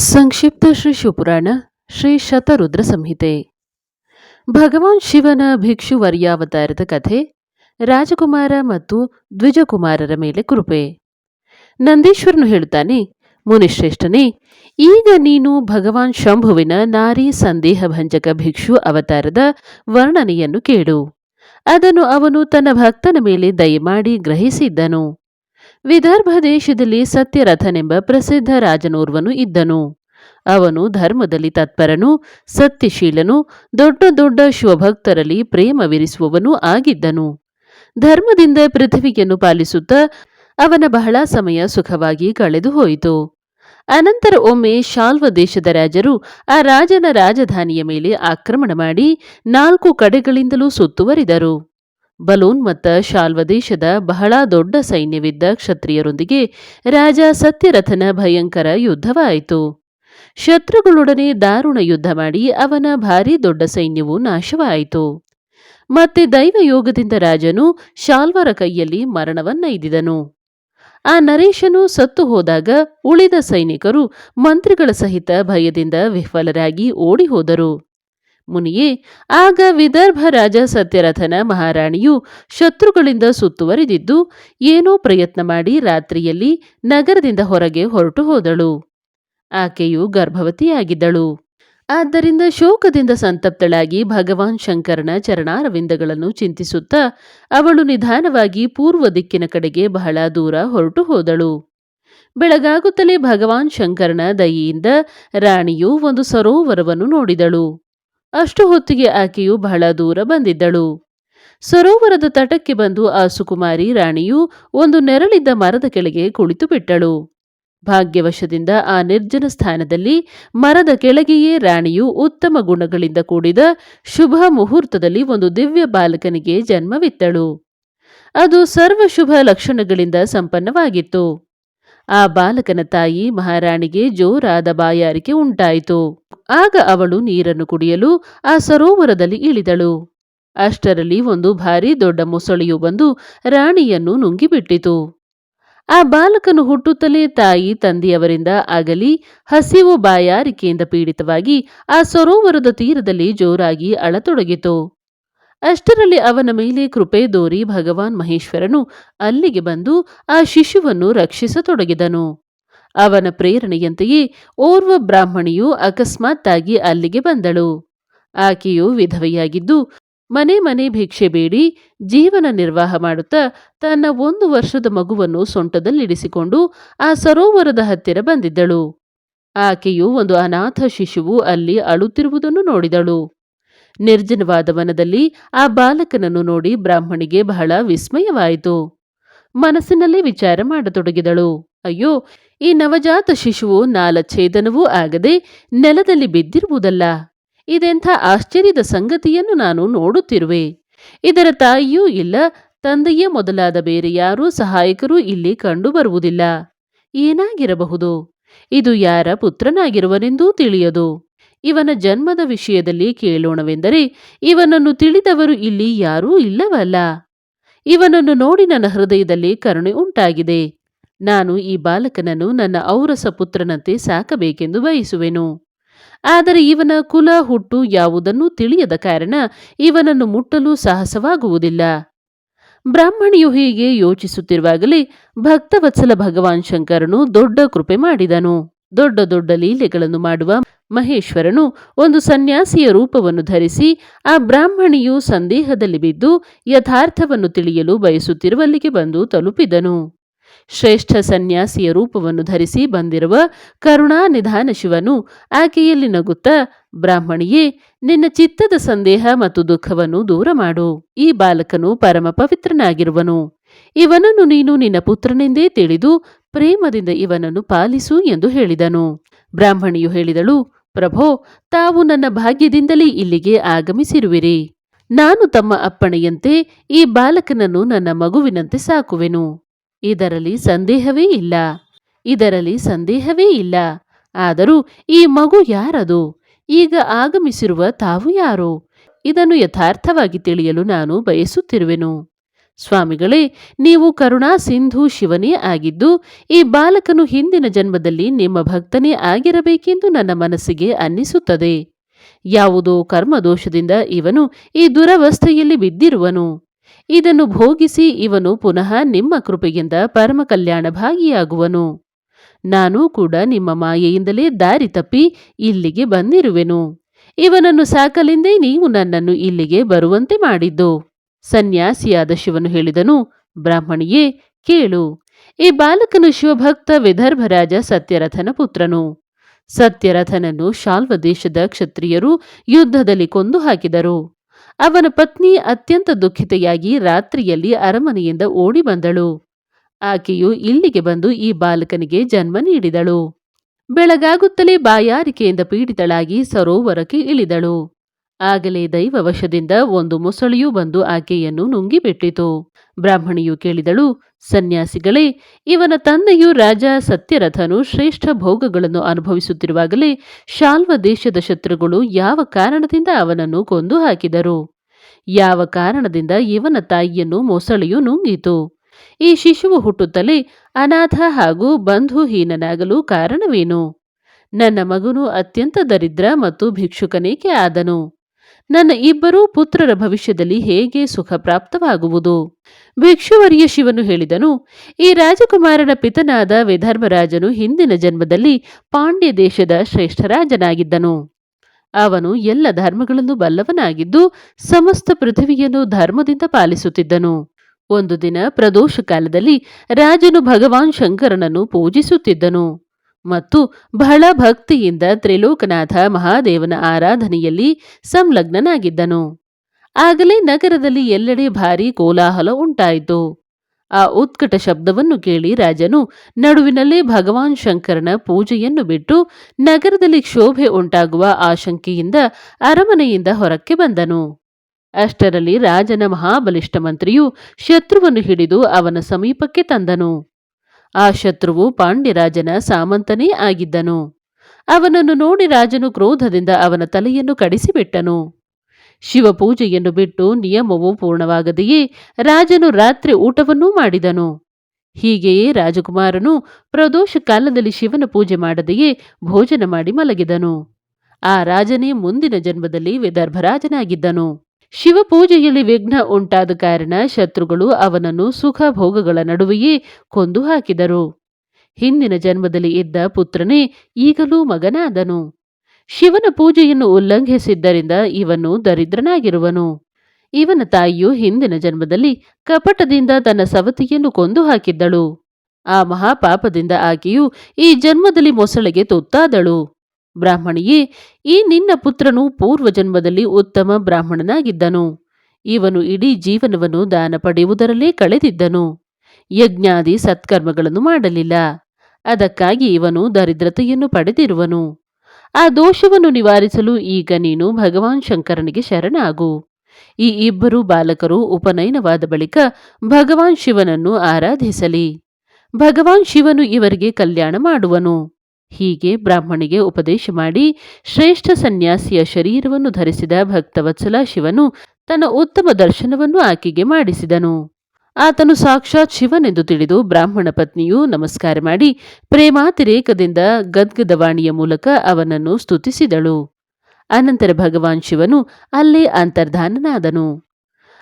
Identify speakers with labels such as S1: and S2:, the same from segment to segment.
S1: ಸಂಕ್ಷಿಪ್ತ ಶ್ರೀ ಶಿವಪುರಾಣ ಶ್ರೀ ಶತರುದ್ರ ಸಂಹಿತೆ. ಭಗವಾನ್ ಶಿವನ ಭಿಕ್ಷು ವರ್ಯಾವತಾರದ ಕಥೆ ರಾಜಕುಮಾರ ಮತ್ತು ದ್ವಿಜಕುಮಾರರ ಮೇಲೆ ಕೃಪೆ. ನಂದೀಶ್ವರನು ಹೇಳುತ್ತಾನೆ, ಮುನಿಶ್ರೇಷ್ಠನೇ, ಈಗ ನೀನು ಭಗವಾನ್ ಶಂಭುವಿನ ನಾರಿ ಸಂದೇಹ ಭಂಜಕ ಭಿಕ್ಷು ಅವತಾರದ ವರ್ಣನೆಯನ್ನು ಕೇಳು. ಅದನ್ನು ಅವನು ತನ್ನ ಭಕ್ತನ ಮೇಲೆ ದಯಮಾಡಿ ಗ್ರಹಿಸಿದ್ದನು. ವಿದರ್ಭ ದೇಶದಲ್ಲಿ ಸತ್ಯರಥನೆಂಬ ಪ್ರಸಿದ್ಧ ರಾಜನೋರ್ವನು ಇದ್ದನು. ಅವನು ಧರ್ಮದಲ್ಲಿ ತತ್ಪರನು, ಸತ್ಯಶೀಲನು, ದೊಡ್ಡ ದೊಡ್ಡ ಶಿವಭಕ್ತರಲ್ಲಿ ಪ್ರೇಮವಿರಿಸುವವನೂ ಆಗಿದ್ದನು. ಧರ್ಮದಿಂದ ಪೃಥ್ವಿಯನ್ನು ಪಾಲಿಸುತ್ತಾ ಅವನ ಬಹಳ ಸಮಯ ಸುಖವಾಗಿ ಕಳೆದು ಹೋಯಿತು. ಅನಂತರ ಒಮ್ಮೆ ಶಾಲ್ವ ದೇಶದ ರಾಜರು ಆ ರಾಜನ ರಾಜಧಾನಿಯ ಮೇಲೆ ಆಕ್ರಮಣ ಮಾಡಿ ನಾಲ್ಕು ಕಡೆಗಳಿಂದಲೂ ಸುತ್ತುವರಿದರು. ಬಲೂನ್ಮತ್ತ ಶಾಲ್ವ ದೇಶದ ಬಹಳ ದೊಡ್ಡ ಸೈನ್ಯವಿದ್ದ ಕ್ಷತ್ರಿಯರೊಂದಿಗೆ ರಾಜ ಸತ್ಯರಥನ ಭಯಂಕರ ಯುದ್ಧವಾಯಿತು. ಶತ್ರುಗಳೊಡನೆ ದಾರುಣ ಯುದ್ಧ ಮಾಡಿ ಅವನ ಭಾರೀ ದೊಡ್ಡ ಸೈನ್ಯವು ನಾಶವಾಯಿತು. ಮತ್ತೆ ದೈವಯೋಗದಿಂದ ರಾಜನು ಶಾಲ್ವರ ಕೈಯಲ್ಲಿ ಮರಣವನ್ನೈದಿದನು ಆ ನರೇಶನು ಸತ್ತು ಹೋದಾಗ ಉಳಿದ ಸೈನಿಕರು ಮಂತ್ರಿಗಳ ಸಹಿತ ಭಯದಿಂದ ವಿಫಲರಾಗಿ ಓಡಿ ಹೋದರು. ಮುನಿಯೇ, ಆಗ ವಿದರ್ಭ ರಾಜ ಸತ್ಯರಥನ ಮಹಾರಾಣಿಯು ಶತ್ರುಗಳಿಂದ ಸುತ್ತುವರಿದಿದ್ದು, ಏನೋ ಪ್ರಯತ್ನ ಮಾಡಿ ರಾತ್ರಿಯಲ್ಲಿ ನಗರದಿಂದ ಹೊರಗೆ ಹೊರಟು ಹೋದಳು. ಆಕೆಯು ಗರ್ಭವತಿಯಾಗಿದ್ದಳು. ಆದ್ದರಿಂದ ಶೋಕದಿಂದ ಸಂತಪ್ತಳಾಗಿ ಭಗವಾನ್ ಶಂಕರನ ಚರಣಾರವಿಂದಗಳನ್ನು ಚಿಂತಿಸುತ್ತಾ, ಅವಳು ನಿಧಾನವಾಗಿ ಪೂರ್ವ ದಿಕ್ಕಿನ ಕಡೆಗೆ ಬಹಳ ದೂರ ಹೊರಟು ಹೋದಳು. ಬೆಳಗಾಗುತ್ತಲೇ ಭಗವಾನ್ ಶಂಕರನ ದಯೆಯಿಂದ ರಾಣಿಯು ಒಂದು ಸರೋವರವನ್ನು ನೋಡಿದಳು. ಅಷ್ಟು ಹೊತ್ತಿಗೆ ಆಕೆಯು ಬಹಳ ದೂರ ಬಂದಿದ್ದಳು. ಸರೋವರದ ತಟಕ್ಕೆ ಬಂದು ಆ ಸುಕುಮಾರಿ ರಾಣಿಯು ಒಂದು ನೆರಳಿದ್ದ ಮರದ ಕೆಳಗೆ ಕುಳಿತು ಬಿಟ್ಟಳು. ಭಾಗ್ಯವಶದಿಂದ ಆ ನಿರ್ಜನ ಸ್ಥಾನದಲ್ಲಿ ಮರದ ಕೆಳಗೆಯೇ ರಾಣಿಯು ಉತ್ತಮ ಗುಣಗಳಿಂದ ಕೂಡಿದ ಶುಭ ಮುಹೂರ್ತದಲ್ಲಿ ಒಂದು ದಿವ್ಯ ಬಾಲಕನಿಗೆ ಜನ್ಮವಿತ್ತಳು. ಅದು ಸರ್ವ ಶುಭ ಲಕ್ಷಣಗಳಿಂದ ಸಂಪನ್ನವಾಗಿತ್ತು. ಆ ಬಾಲಕನ ತಾಯಿ ಮಹಾರಾಣಿಗೆ ಜೋರಾದ ಬಾಯಾರಿಕೆ ಉಂಟಾಯಿತು. ಆಗ ಅವಳು ನೀರನ್ನು ಕುಡಿಯಲು ಆ ಸರೋವರದಲ್ಲಿ ಇಳಿದಳು. ಅಷ್ಟರಲ್ಲಿ ಒಂದು ಭಾರೀ ದೊಡ್ಡ ಮೊಸಳೆಯು ಬಂದು ರಾಣಿಯನ್ನು ನುಂಗಿಬಿಟ್ಟಿತು. ಆ ಬಾಲಕನು ಹುಟ್ಟುತ್ತಲೇ ತಾಯಿ ತಂದೆಯವರಿಂದ ಆಗಲಿ ಹಸಿವು ಬಾಯಾರಿಕೆಯಿಂದ ಪೀಡಿತವಾಗಿ ಆ ಸರೋವರದ ತೀರದಲ್ಲಿ ಜೋರಾಗಿ ಅಳತೊಡಗಿತು. ಅಷ್ಟರಲ್ಲಿ ಅವನ ಮೇಲೆ ಕೃಪೆ ದೋರಿ ಭಗವಾನ್ ಮಹೇಶ್ವರನು ಅಲ್ಲಿಗೆ ಬಂದು ಆ ಶಿಶುವನ್ನು ರಕ್ಷಿಸತೊಡಗಿದನು. ಅವನ ಪ್ರೇರಣೆಯಂತೆಯೇ ಓರ್ವ ಬ್ರಾಹ್ಮಣಿಯು ಅಕಸ್ಮಾತ್ತಾಗಿ ಅಲ್ಲಿಗೆ ಬಂದಳು. ಆಕೆಯು ವಿಧವೆಯಾಗಿದ್ದು ಮನೆ ಮನೆ ಭಿಕ್ಷೆ ಬೇಡಿ ಜೀವನ ನಿರ್ವಾಹ ಮಾಡುತ್ತಾ ತನ್ನ ಒಂದು ವರ್ಷದ ಮಗುವನ್ನು ಸೊಂಟದಲ್ಲಿಡಿಸಿಕೊಂಡು ಆ ಸರೋವರದ ಹತ್ತಿರ ಬಂದಿದ್ದಳು. ಆಕೆಯು ಒಂದು ಅನಾಥ ಶಿಶುವು ಅಲ್ಲಿ ಅಳುತ್ತಿರುವುದನ್ನು ನೋಡಿದಳು. ನಿರ್ಜನವಾದ ವನದಲ್ಲಿ ಆ ಬಾಲಕನನ್ನು ನೋಡಿ ಬ್ರಾಹ್ಮಣಿಗೆ ಬಹಳ ವಿಸ್ಮಯವಾಯಿತು. ಮನಸ್ಸಿನಲ್ಲಿ ವಿಚಾರ ಮಾಡತೊಡಗಿದಳು. ಅಯ್ಯೋ, ಈ ನವಜಾತ ಶಿಶುವು ನಾಲಛೇದನವೂ ಆಗದೆ ನೆಲದಲ್ಲಿ ಬಿದ್ದಿರುವುದಲ್ಲ. ಇದೆಂಥ ಆಶ್ಚರ್ಯದ ಸಂಗತಿಯನ್ನು ನಾನು ನೋಡುತ್ತಿರುವೆ. ಇದರ ತಾಯಿಯೂ ಇಲ್ಲ, ತಂದೆಯೇ ಮೊದಲಾದ ಬೇರೆ ಯಾರೂ ಸಹಾಯಕರೂ ಇಲ್ಲಿ ಕಂಡುಬರುವುದಿಲ್ಲ. ಏನಾಗಿರಬಹುದು? ಇದು ಯಾರ ಪುತ್ರನಾಗಿರುವನೆಂದೂ ತಿಳಿಯದು. ಇವನ ಜನ್ಮದ ವಿಷಯದಲ್ಲಿ ಕೇಳೋಣವೆಂದರೆ ಇವನನ್ನು ತಿಳಿದವರು ಇಲ್ಲಿ ಯಾರೂ ಇಲ್ಲವಲ್ಲ. ಇವನನ್ನು ನೋಡಿ ನನ್ನ ಹೃದಯದಲ್ಲಿ ಕರುಣೆ ಉಂಟಾಗಿದೆ. ನಾನು ಈ ಬಾಲಕನನ್ನು ನನ್ನ ಔರಸ ಪುತ್ರನಂತೆ ಸಾಕಬೇಕೆಂದು ಬಯಸುವೆನು. ಆದರೆ ಇವನ ಕುಲ ಹುಟ್ಟು ಯಾವುದನ್ನೂ ತಿಳಿಯದ ಕಾರಣ ಇವನನ್ನು ಮುಟ್ಟಲು ಸಾಹಸವಾಗುವುದಿಲ್ಲ. ಬ್ರಾಹ್ಮಣಿಯು ಹೀಗೆ ಯೋಚಿಸುತ್ತಿರುವಾಗಲೇ ಭಕ್ತವತ್ಸಲ ಭಗವಾನ್ ಶಂಕರನು ದೊಡ್ಡ ಕೃಪೆ ಮಾಡಿದನು. ದೊಡ್ಡ ದೊಡ್ಡ ಲೀಲೆಗಳನ್ನು ಮಾಡುವ ಮಹೇಶ್ವರನು ಒಂದು ಸನ್ಯಾಸಿಯ ರೂಪವನ್ನು ಧರಿಸಿ ಆ ಬ್ರಾಹ್ಮಣಿಯು ಸಂದೇಹದಲ್ಲಿ ಬಿದ್ದು ಯಥಾರ್ಥವನ್ನು ತಿಳಿಯಲು ಬಯಸುತ್ತಿರುವಲ್ಲಿಗೆ ಬಂದು ತಲುಪಿದನು. ಶ್ರೇಷ್ಠ ಸನ್ಯಾಸಿಯ ರೂಪವನ್ನು ಧರಿಸಿ ಬಂದಿರುವ ಕರುಣಾ ನಿಧಾನ ಶಿವನು ಆಕೆಯಲ್ಲಿ ನಗುತ್ತಾ, ಬ್ರಾಹ್ಮಣಿಯೇ, ನಿನ್ನ ಚಿತ್ತದ ಸಂದೇಹ ಮತ್ತು ದುಃಖವನ್ನು ದೂರ ಮಾಡು. ಈ ಬಾಲಕನು ಪರಮ ಪವಿತ್ರನಾಗಿರುವನು. ಇವನನ್ನು ನೀನು ನಿನ್ನ ಪುತ್ರನೆಂದೇ ತಿಳಿದು ಪ್ರೇಮದಿಂದ ಇವನನ್ನು ಪಾಲಿಸು ಎಂದು ಹೇಳಿದನು. ಬ್ರಾಹ್ಮಣಿಯು ಹೇಳಿದಳು ಪ್ರಭೋ, ತಾವು ನನ್ನ ಭಾಗ್ಯದಿಂದಲೇ ಇಲ್ಲಿಗೆ ಆಗಮಿಸಿರುವಿರಿ. ನಾನು ತಮ್ಮ ಅಪ್ಪಣೆಯಂತೆ ಈ ಬಾಲಕನನ್ನು ನನ್ನ ಮಗುವಿನಂತೆ ಸಾಕುವೆನು. ಇದರಲ್ಲಿ ಸಂದೇಹವೇ ಇಲ್ಲ. ಇದರಲ್ಲಿ ಸಂದೇಹವೇ ಇಲ್ಲ. ಆದರೂ ಈ ಮಗು ಯಾರದು? ಈಗ ಆಗಮಿಸಿರುವ ತಾವು ಯಾರು? ಇದನ್ನು ಯಥಾರ್ಥವಾಗಿ ತಿಳಿಯಲು ನಾನು ಬಯಸುತ್ತಿರುವೆನು. ಸ್ವಾಮಿಗಳೇ, ನೀವು ಕರುಣಾ ಸಿಂಧು ಶಿವನೇ ಆಗಿದ್ದು, ಈ ಬಾಲಕನು ಹಿಂದಿನ ಜನ್ಮದಲ್ಲಿ ನಿಮ್ಮ ಭಕ್ತನೇ ಆಗಿರಬೇಕೆಂದು ನನ್ನ ಮನಸ್ಸಿಗೆ ಅನ್ನಿಸುತ್ತದೆ. ಯಾವುದೋ ಕರ್ಮದೋಷದಿಂದ ಇವನು ಈ ದುರವಸ್ಥೆಯಲ್ಲಿ ಬಿದ್ದಿರುವನು. ಇದನ್ನು ಭೋಗಿಸಿ ಇವನು ಪುನಃ ನಿಮ್ಮ ಕೃಪೆಯಿಂದ ಪರಮ ಕಲ್ಯಾಣ ಭಾಗಿಯಾಗುವನು. ನಾನು ಕೂಡ ನಿಮ್ಮ ಮಾಯೆಯಿಂದಲೇ ದಾರಿ ತಪ್ಪಿ ಇಲ್ಲಿಗೆ ಬಂದಿರುವೆನು. ಇವನನ್ನು ಸಾಕಲೆಂದೇ ನೀವು ನನ್ನನ್ನು ಇಲ್ಲಿಗೆ ಬರುವಂತೆ ಮಾಡಿದ್ದು. ಸನ್ಯಾಸಿಯಾದ ಶಿವನು ಹೇಳಿದನು, ಬ್ರಾಹ್ಮಣಿಯೇ, ಕೇಳು. ಈ ಬಾಲಕನು ಶಿವಭಕ್ತ ವಿದರ್ಭರಾಜ ಸತ್ಯರಥನ ಪುತ್ರನು. ಸತ್ಯರಥನನ್ನು ಶಾಲ್ವ ದೇಶದ ಕ್ಷತ್ರಿಯರು ಯುದ್ಧದಲ್ಲಿ ಕೊಂದು ಹಾಕಿದರು. ಅವನ ಪತ್ನಿ ಅತ್ಯಂತ ದುಃಖಿತೆಯಾಗಿ ರಾತ್ರಿಯಲ್ಲಿ ಅರಮನೆಯಿಂದ ಓಡಿ ಬಂದಳು. ಆಕೆಯು ಇಲ್ಲಿಗೆ ಬಂದು ಈ ಬಾಲಕನಿಗೆ ಜನ್ಮ ನೀಡಿದಳು. ಬೆಳಗಾಗುತ್ತಲೇ ಬಾಯಾರಿಕೆಯಿಂದ ಪೀಡಿತಳಾಗಿ ಸರೋವರಕ್ಕೆ ಇಳಿದಳು. ಆಗಲೇ ದೈವವಶದಿಂದ ಒಂದು ಮೊಸಳೆಯು ಬಂದು ಆಕೆಯನ್ನು ನುಂಗಿಬಿಟ್ಟಿತು. ಬ್ರಾಹ್ಮಣಿಯು ಕೇಳಿದಳು, ಸನ್ಯಾಸಿಗಳೇ, ಇವನ ತಂದೆಯು ರಾಜ ಸತ್ಯರಥನು ಶ್ರೇಷ್ಠ ಭೋಗಗಳನ್ನು ಅನುಭವಿಸುತ್ತಿರುವಾಗಲೇ ಶಾಲ್ವ ದೇಶದ ಶತ್ರುಗಳು ಯಾವ ಕಾರಣದಿಂದ ಅವನನ್ನು ಕೊಂದು ಹಾಕಿದರು? ಯಾವ ಕಾರಣದಿಂದ ಇವನ ತಾಯಿಯನ್ನು ಮೊಸಳೆಯು ನುಂಗಿತು? ಈ ಶಿಶುವು ಹುಟ್ಟುತ್ತಲೇ ಅನಾಥ ಹಾಗೂ ಬಂಧುಹೀನನಾಗಲು ಕಾರಣವೇನು? ನನ್ನ ಮಗನು ಅತ್ಯಂತ ದರಿದ್ರ ಮತ್ತು ಭಿಕ್ಷುಕನೇಕೆ ಆದನು? ನನ್ನ ಇಬ್ಬರೂ ಪುತ್ರರ ಭವಿಷ್ಯದಲ್ಲಿ ಹೇಗೆ ಸುಖ ಪ್ರಾಪ್ತವಾಗುವುದು? ಭಿಕ್ಷುವರಿಯ ಶಿವನು ಹೇಳಿದನು, ಈ ರಾಜಕುಮಾರನ ಪಿತನಾದ ವಿಧರ್ಮರಾಜನು ಹಿಂದಿನ ಜನ್ಮದಲ್ಲಿ ಪಾಂಡ್ಯ ದೇಶದ ಶ್ರೇಷ್ಠ ರಾಜನಾಗಿದ್ದನು. ಅವನು ಎಲ್ಲ ಧರ್ಮಗಳನ್ನು ಬಲ್ಲವನಾಗಿದ್ದು ಸಮಸ್ತ ಪೃಥ್ವಿಯನ್ನು ಧರ್ಮದಿಂದ ಪಾಲಿಸುತ್ತಿದ್ದನು. ಒಂದು ದಿನ ಪ್ರದೋಷ ಕಾಲದಲ್ಲಿ ರಾಜನು ಭಗವಾನ್ ಶಂಕರನನ್ನು ಪೂಜಿಸುತ್ತಿದ್ದನು. ಮತ್ತು ಬಹಳ ಭಕ್ತಿಯಿಂದ ತ್ರಿಲೋಕನಾಥ ಮಹಾದೇವನ ಆರಾಧನೆಯಲ್ಲಿ ಸಂಲಗ್ನನಾಗಿದ್ದನು. ಆಗಲೇ ನಗರದಲ್ಲಿ ಎಲ್ಲೆಡೆ ಭಾರಿ ಕೋಲಾಹಲ ಉಂಟಾಯಿತು. ಆ ಉತ್ಕಟ ಶಬ್ದವನ್ನು ಕೇಳಿ ರಾಜನು ನಡುವಿನಲ್ಲೇ ಭಗವಾನ್ ಶಂಕರನ ಪೂಜೆಯನ್ನು ಬಿಟ್ಟು ನಗರದಲ್ಲಿ ಕ್ಷೋಭೆ ಉಂಟಾಗುವ ಆಶಂಕೆಯಿಂದ ಅರಮನೆಯಿಂದ ಹೊರಕ್ಕೆ ಬಂದನು. ಅಷ್ಟರಲ್ಲಿ ರಾಜನ ಮಹಾಬಲಿಷ್ಠ ಮಂತ್ರಿಯು ಶತ್ರುವನ್ನು ಹಿಡಿದು ಅವನ ಸಮೀಪಕ್ಕೆ ತಂದನು. ಆ ಶತ್ರುವು ಪಾಂಡ್ಯರಾಜನ ಸಾಮಂತನೇ ಆಗಿದ್ದನು. ಅವನನ್ನು ನೋಡಿ ರಾಜನು ಕ್ರೋಧದಿಂದ ಅವನ ತಲೆಯನ್ನು ಕಡಿಸಿಬಿಟ್ಟನು. ಶಿವಪೂಜೆಯನ್ನು ಬಿಟ್ಟು ನಿಯಮವು ಪೂರ್ಣವಾಗದೆಯೇ ರಾಜನು ರಾತ್ರಿ ಊಟವನ್ನೂ ಮಾಡಿದನು. ಹೀಗೆಯೇ ರಾಜಕುಮಾರನು ಪ್ರದೋಷ ಕಾಲದಲ್ಲಿ ಶಿವನ ಪೂಜೆ ಮಾಡದೆಯೇ ಭೋಜನ ಮಾಡಿ ಮಲಗಿದನು. ಆ ರಾಜನೇ ಮುಂದಿನ ಜನ್ಮದಲ್ಲಿ ವಿದರ್ಭರಾಜನಾಗಿದ್ದನು ಶಿವಪೂಜೆಯಲ್ಲಿ ವಿಘ್ನ ಉಂಟಾದ ಕಾರಣ ಶತ್ರುಗಳು ಅವನನ್ನು ಸುಖ ಭೋಗಗಳ ನಡುವೆಯೇ ಕೊಂದು ಹಾಕಿದರು. ಹಿಂದಿನ ಜನ್ಮದಲ್ಲಿ ಇದ್ದ ಪುತ್ರನೇ ಈಗಲೂ ಮಗನಾದನು. ಶಿವನ ಪೂಜೆಯನ್ನು ಉಲ್ಲಂಘಿಸಿದ್ದರಿಂದ ಇವನು ದರಿದ್ರನಾಗಿರುವನು. ಇವನ ತಾಯಿಯು ಹಿಂದಿನ ಜನ್ಮದಲ್ಲಿ ಕಪಟದಿಂದ ತನ್ನ ಸವತಿಯನ್ನು ಕೊಂದು ಹಾಕಿದ್ದಳು. ಆ ಮಹಾಪಾಪದಿಂದ ಆಕೆಯು ಈ ಜನ್ಮದಲ್ಲಿ ಮೊಸಳೆಗೆ ತುತ್ತಾದಳು. ಬ್ರಾಹ್ಮಣಿಯೇ, ಈ ನಿನ್ನ ಪುತ್ರನು ಪೂರ್ವ ಜನ್ಮದಲ್ಲಿ ಉತ್ತಮ ಬ್ರಾಹ್ಮಣನಾಗಿದ್ದನು. ಇವನು ಇಡೀ ಜೀವನವನ್ನು ದಾನ ಪಡೆಯುವುದರಲ್ಲೇ ಕಳೆದಿದ್ದನು. ಯಜ್ಞಾದಿ ಸತ್ಕರ್ಮಗಳನ್ನು ಮಾಡಲಿಲ್ಲ. ಅದಕ್ಕಾಗಿ ಇವನು ದರಿದ್ರತೆಯನ್ನು ಪಡೆದಿರುವನು. ಆ ದೋಷವನ್ನು ನಿವಾರಿಸಲು ಈಗ ನೀನು ಭಗವಾನ್ ಶಂಕರನಿಗೆ ಶರಣಾಗು. ಈ ಇಬ್ಬರು ಬಾಲಕರು ಉಪನಯನವಾದ ಬಳಿಕ ಭಗವಾನ್ ಶಿವನನ್ನು ಆರಾಧಿಸಲಿ. ಭಗವಾನ್ ಶಿವನು ಇವರಿಗೆ ಕಲ್ಯಾಣ ಮಾಡುವನು. ಹೀಗೆ ಬ್ರಾಹ್ಮಣಿಗೆ ಉಪದೇಶ ಮಾಡಿ ಶ್ರೇಷ್ಠ ಸನ್ಯಾಸಿಯ ಶರೀರವನ್ನು ಧರಿಸಿದ ಭಕ್ತವತ್ಸಲ ಶಿವನು ತನ್ನ ಉತ್ತಮ ದರ್ಶನವನ್ನು ಆಕೆಗೆ ಮಾಡಿಸಿದನು. ಆತನು ಸಾಕ್ಷಾತ್ ಶಿವನೆಂದು ತಿಳಿದು ಬ್ರಾಹ್ಮಣ ಪತ್ನಿಯು ನಮಸ್ಕಾರ ಮಾಡಿ ಪ್ರೇಮಾತಿರೇಕದಿಂದ ಗದ್ಗದವಾಣಿಯ ಮೂಲಕ ಅವನನ್ನು ಸ್ತುತಿಸಿದಳು. ಅನಂತರ ಭಗವಾನ್ ಶಿವನು ಅಲ್ಲೇ ಅಂತರ್ಧಾನನಾದನು.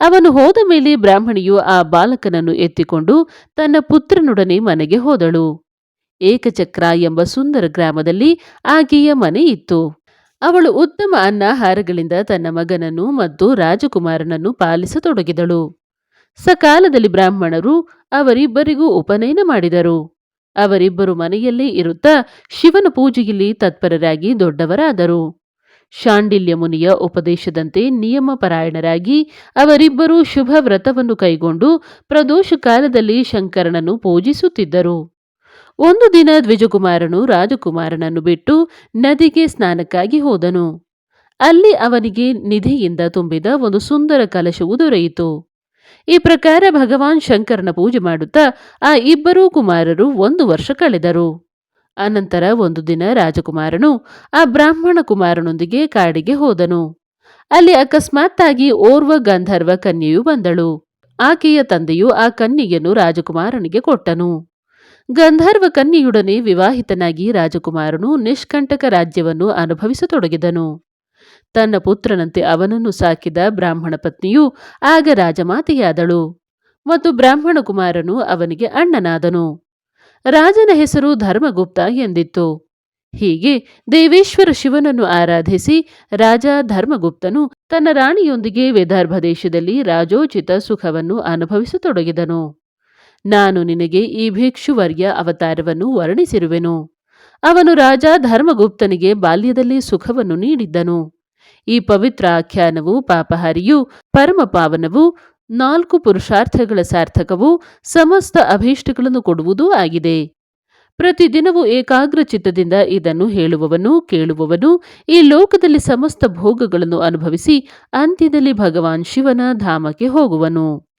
S1: ಅವನು ಹೋದ ಮೇಲೆ ಬ್ರಾಹ್ಮಣಿಯು ಆ ಬಾಲಕನನ್ನು ಎತ್ತಿಕೊಂಡು ತನ್ನ ಪುತ್ರನೊಡನೆ ಮನೆಗೆ ಹೋದಳು. ಏಕಚಕ್ರ ಎಂಬ ಸುಂದರ ಗ್ರಾಮದಲ್ಲಿ ಆಕೆಯ ಮನೆ ಇತ್ತು. ಅವಳು ಉತ್ತಮ ಅನ್ನಾಹಾರಗಳಿಂದ ತನ್ನ ಮಗನನ್ನು ಮತ್ತು ರಾಜಕುಮಾರನನ್ನು ಪಾಲಿಸತೊಡಗಿದಳು. ಸಕಾಲದಲ್ಲಿ ಬ್ರಾಹ್ಮಣರು ಅವರಿಬ್ಬರಿಗೂ ಉಪನಯನ ಮಾಡಿದರು. ಅವರಿಬ್ಬರು ಮನೆಯಲ್ಲೇ ಇರುತ್ತಾ ಶಿವನ ಪೂಜೆಯಲ್ಲಿ ತತ್ಪರರಾಗಿ ದೊಡ್ಡವರಾದರು. ಶಾಂಡಿಲ್ಯ ಮುನಿಯ ಉಪದೇಶದಂತೆ ನಿಯಮ ಪರಾಯಣರಾಗಿ ಅವರಿಬ್ಬರೂ ಶುಭ ವ್ರತವನ್ನು ಕೈಗೊಂಡು ಪ್ರದೋಷ ಕಾಲದಲ್ಲಿ ಶಂಕರನನ್ನು ಪೂಜಿಸುತ್ತಿದ್ದರು. ಒಂದು ದಿನ ದ್ವಿಜಕುಮಾರನು ರಾಜಕುಮಾರನನ್ನು ಬಿಟ್ಟು ನದಿಗೆ ಸ್ನಾನಕ್ಕಾಗಿ ಹೋದನು. ಅಲ್ಲಿ ಅವನಿಗೆ ನಿಧಿಯಿಂದ ತುಂಬಿದ ಒಂದು ಸುಂದರ ಕಲಶವು ದೊರೆಯಿತು. ಈ ಪ್ರಕಾರ ಭಗವಾನ್ ಶಂಕರನ ಪೂಜೆ ಮಾಡುತ್ತಾ ಆ ಇಬ್ಬರೂ ಕುಮಾರರು ಒಂದು ವರ್ಷ ಕಳೆದರು. ಅನಂತರ ಒಂದು ದಿನ ರಾಜಕುಮಾರನು ಆ ಬ್ರಾಹ್ಮಣ ಕುಮಾರನೊಂದಿಗೆ ಕಾಡಿಗೆ ಹೋದನು. ಅಲ್ಲಿ ಅಕಸ್ಮಾತ್ತಾಗಿ ಓರ್ವ ಗಂಧರ್ವ ಕನ್ಯೆಯು ಬಂದಳು. ಆಕೆಯ ತಂದೆಯು ಆ ಕನ್ಯೆಯನ್ನು ರಾಜಕುಮಾರನಿಗೆ ಕೊಟ್ಟನು. ಗಂಧರ್ವ ಕನ್ಯೆಯೊಡನೆ ವಿವಾಹಿತನಾಗಿ ರಾಜಕುಮಾರನು ನಿಷ್ಕಂಟಕ ರಾಜ್ಯವನ್ನು ಅನುಭವಿಸತೊಡಗಿದನು. ತನ್ನ ಪುತ್ರನಂತೆ ಅವನನ್ನು ಸಾಕಿದ ಬ್ರಾಹ್ಮಣ ಪತ್ನಿಯು ಆಗ ರಾಜಮಾತೆಯಾದಳು. ಮತ್ತು ಬ್ರಾಹ್ಮಣ ಕುಮಾರನು ಅವನಿಗೆ ಅಣ್ಣನಾದನು. ರಾಜನ ಹೆಸರು ಧರ್ಮಗುಪ್ತ ಎಂದಿತ್ತು. ಹೀಗೆ ದೇವೇಶ್ವರ ಶಿವನನ್ನು ಆರಾಧಿಸಿ ರಾಜ ಧರ್ಮಗುಪ್ತನು ತನ್ನ ರಾಣಿಯೊಂದಿಗೆ ವಿದರ್ಭ ದೇಶದಲ್ಲಿ ರಾಜೋಚಿತ ಸುಖವನ್ನು ಅನುಭವಿಸತೊಡಗಿದನು. ನಾನು ನಿನಗೆ ಈ ಭಿಕ್ಷುವರ್ಯ ಅವತಾರವನ್ನು ವರ್ಣಿಸಿರುವೆನು. ಅವನು ರಾಜ ಧರ್ಮಗುಪ್ತನಿಗೆ ಬಾಲ್ಯದಲ್ಲಿ ಸುಖವನ್ನು ನೀಡಿದ್ದನು. ಈ ಪವಿತ್ರ ಆಖ್ಯಾನವು ಪಾಪಹಾರಿಯು, ಪರಮಪಾವನವು, ನಾಲ್ಕು ಪುರುಷಾರ್ಥಗಳ ಸಾರ್ಥಕವು, ಸಮಸ್ತ ಅಭೀಷ್ಟಗಳನ್ನು ಕೊಡುವುದೂ ಆಗಿದೆ. ಪ್ರತಿದಿನವೂ ಏಕಾಗ್ರ ಚಿತ್ತದಿಂದ ಇದನ್ನು ಹೇಳುವವನು, ಕೇಳುವವನು, ಈ ಲೋಕದಲ್ಲಿ ಸಮಸ್ತ ಭೋಗಗಳನ್ನು ಅನುಭವಿಸಿ, ಅಂತ್ಯದಲ್ಲಿ ಭಗವಾನ್ ಶಿವನ ಧಾಮಕ್ಕೆ ಹೋಗುವನು.